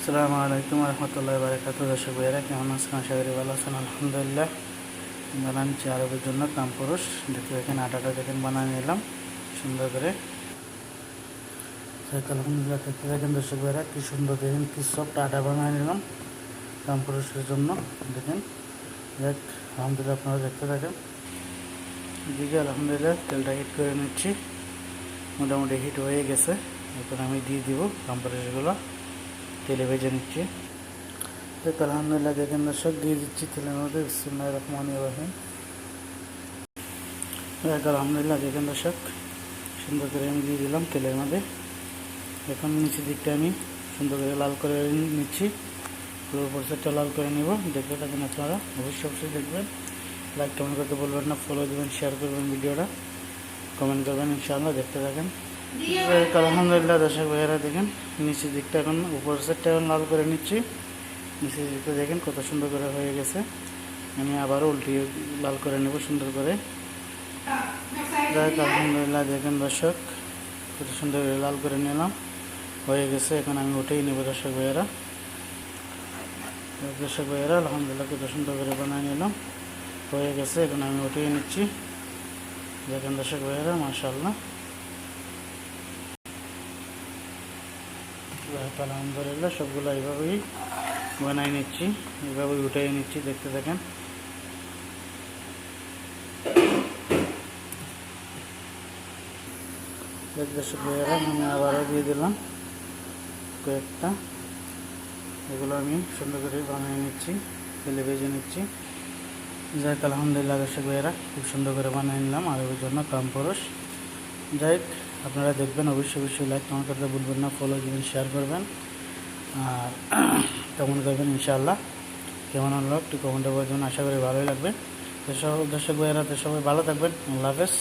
আসসালামু আলাইকুম রহমতুল্লাহ বারকাত দর্শক ভাইয়েরা, কেমন আছেন? আশা করি ভালো আছেন। আলহামদুলিল্লাহ। বানাচ্ছি আরবের জন্য কাম পুরুষ দেখতে দেখেন আটাটা দেখেন বানিয়ে নিলাম। সুন্দর করে। আলহামদুলিল্লাহ, দেখতে দেখেন দর্শক ভাইয়েরা, কি সুন্দর দেখেন, কি সফট আটা বানিয়ে নিলাম কাম পুরুষের জন্য। দেখেন দেখ আলহামদুলিল্লাহ আপনারা দেখতে থাকেন। এদিকে আলহামদুলিল্লাহ তেলটা হিট করে নিচ্ছি। মোটামুটি হিট হয়ে গেছে। এখন আমি দিয়ে দিব কম্প্রেসগুলো তেলে ভেজে নিচ্ছি দেখ আলহামদুলিল্লাহ দেখেন দর্শক, দিয়ে দিচ্ছি তেলের মধ্যে বিসমুল্লাহ রহমান রহিম আলহামদুলিল্লাহ দেখেন দর্শক, সুন্দর করে আমি দিয়ে দিলাম তেলের মধ্যে। এখন নিচের দিকটা আমি সুন্দর করে লাল করে নিচ্ছি। পুরো প্রসেসটা লাল করে নিব। দেখতে থাকেন আপনারা, অবশ্যই অবশ্যই দেখবেন। লাইক কমেন্ট করতে বলবেন না ফলো দেবেন শেয়ার করবেন ভিডিওটা। কমেন্ট করবেন, ইনশাআল্লাহ দেখতে থাকেন। আলহামদুলিল্লাহ দর্শক ভাইয়েরা, দেখেন, নিচের দিকটা এখন উপর সাইডটা এখন লাল করে নিচ্ছি। নিচের দিকটা দেখেন, কত সুন্দর করে হয়ে গেছে। আমি আবারও উল্টিয়ে লাল করে নেব, সুন্দর করে। যাক, আলহামদুলিল্লাহ, দেখেন, দর্শক, কত সুন্দর করে লাল করে নিলাম। হয়ে গেছে, এখন আমি উঠেই নেব, দর্শক ভাইয়েরা। দর্শক ভাইয়েরা, আলহামদুলিল্লাহ, কত সুন্দর করে বানিয়ে নিলাম। হয়ে গেছে, এখন আমি উঠিয়ে নিচ্ছি। দেখেন, দর্শক ভাইয়েরা মাশাল্লাহ আলহামদুলিল্লাহ, সবগুলো এইভাবেই বানাই নিচ্ছি, এইভাবেই উঠিয়ে নিচ্ছি, দেখতে থাকেন। দেখ দর্শক ভাইয়েরা, আমি আবারও দিয়ে দিলাম কয়েকটা। এগুলো আমি সুন্দর করে বানিয়ে নিচ্ছি তেলে ভেজে নিচ্ছি। যাক, আলহামদুলিল্লাহ দর্শক ভাইয়েরা, খুব সুন্দর করে বানিয়ে নিলাম আর ওর জন্য কাম পরশ। যাই আপনারা দেখবেন অবশ্যই অবশ্যই লাইক কমেন্ট করতে ভুলবেন না ফলো দিবেন শেয়ার করবেন। আর কমেন্ট করবেন ইনশাআল্লাহ। কেমন হলো একটু কমেন্টে বলবেন আশা করি ভালোই লাগবে। তো সব দর্শক ভাইয়েরা, তো সবাই ভালো থাকবেন। আল্লাহ হাফেজ।